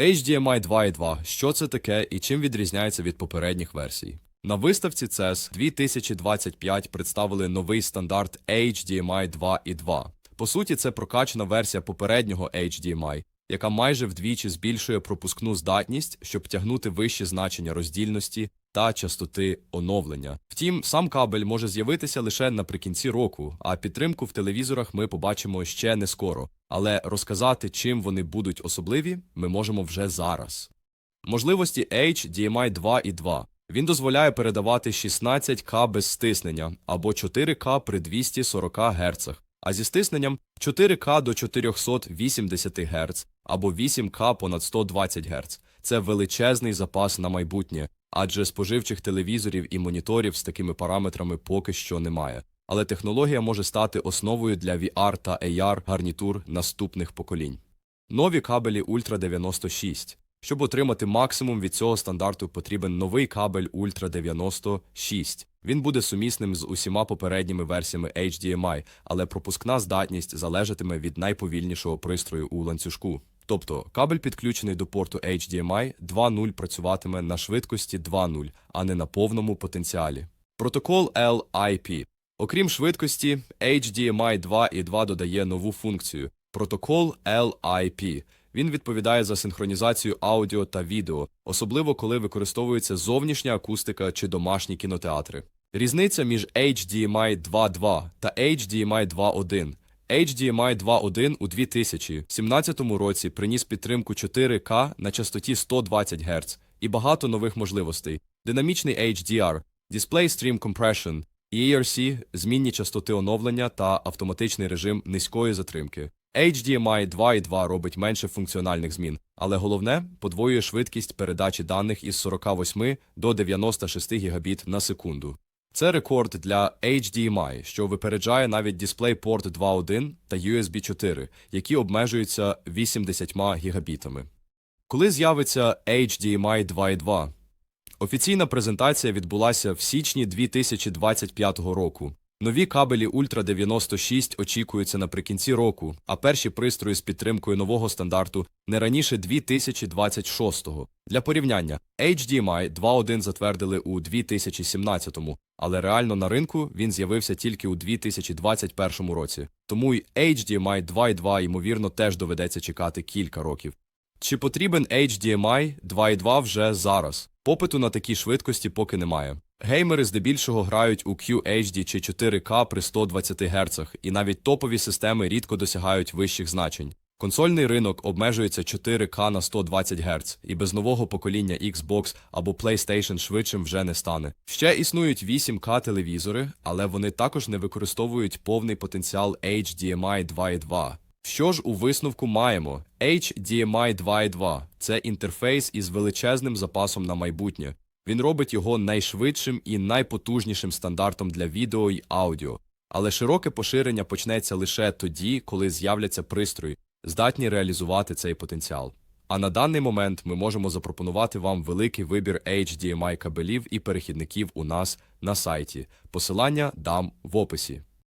HDMI 2.2. Що це таке і чим відрізняється від попередніх версій? На виставці CES 2025 представили новий стандарт HDMI 2.2. По суті, це прокачана версія попереднього HDMI, яка майже вдвічі збільшує пропускну здатність, щоб тягнути вищі значення роздільності та частоти оновлення. Втім, сам кабель може з'явитися лише наприкінці року, а підтримку в телевізорах ми побачимо ще не скоро. Але розказати, чим вони будуть особливі, ми можемо вже зараз. Можливості HDMI 2.2. Він дозволяє передавати 16К без стиснення або 4К при 240 Гц, а зі стисненням 4К до 480 Гц або 8К понад 120 Гц. Це величезний запас на майбутнє, адже споживчих телевізорів і моніторів з такими параметрами поки що немає. Але технологія може стати основою для VR та AR гарнітур наступних поколінь. Нові кабелі Ultra 96. Щоб отримати максимум від цього стандарту, потрібен новий кабель Ultra 96. Він буде сумісним з усіма попередніми версіями HDMI, але пропускна здатність залежатиме від найповільнішого пристрою у ланцюжку. Тобто кабель, підключений до порту HDMI 2.0 працюватиме на швидкості 2.0, а не на повному потенціалі. Протокол LIP. Окрім швидкості, HDMI 2.2 додає нову функцію протокол LIP. Він відповідає за синхронізацію аудіо та відео, особливо коли використовується зовнішня акустика чи домашні кінотеатри. Різниця між HDMI 2.2 та HDMI 2.1. HDMI 2.1 у 2017 році приніс підтримку 4К на частоті 120 Гц і багато нових можливостей: динамічний HDR, Display Stream Compression, ERC, змінні частоти оновлення та автоматичний режим низької затримки. HDMI 2.2 робить менше функціональних змін, але головне подвоює швидкість передачі даних із 48 до 96 Гбіт на секунду. Це рекорд для HDMI, що випереджає навіть DisplayPort 2.1 та USB 4, які обмежуються 80 гігабітами. Коли з'явиться HDMI 2.2? Офіційна презентація відбулася в січні 2025 року. Нові кабелі Ultra 96 очікуються наприкінці року, а перші пристрої з підтримкою нового стандарту не раніше 2026-го. Для порівняння, HDMI 2.1 затвердили у 2017-му, але реально на ринку він з'явився тільки у 2021 році. Тому й HDMI 2.2, ймовірно, теж доведеться чекати кілька років. Чи потрібен HDMI 2.2 вже зараз? Попиту на такі швидкості поки немає. Геймери здебільшого грають у QHD чи 4К при 120 Гц, і навіть топові системи рідко досягають вищих значень. Консольний ринок обмежується 4К на 120 Гц, і без нового покоління Xbox або PlayStation швидшим вже не стане. Ще існують 8К телевізори, але вони також не використовують повний потенціал HDMI 2.2. Що ж у висновку маємо? HDMI 2.2 – це інтерфейс із величезним запасом на майбутнє. Він робить його найшвидшим і найпотужнішим стандартом для відео й аудіо. Але широке поширення почнеться лише тоді, коли з'являться пристрої, здатні реалізувати цей потенціал. А на даний момент ми можемо запропонувати вам великий вибір HDMI кабелів і перехідників у нас на сайті. Посилання дам в описі.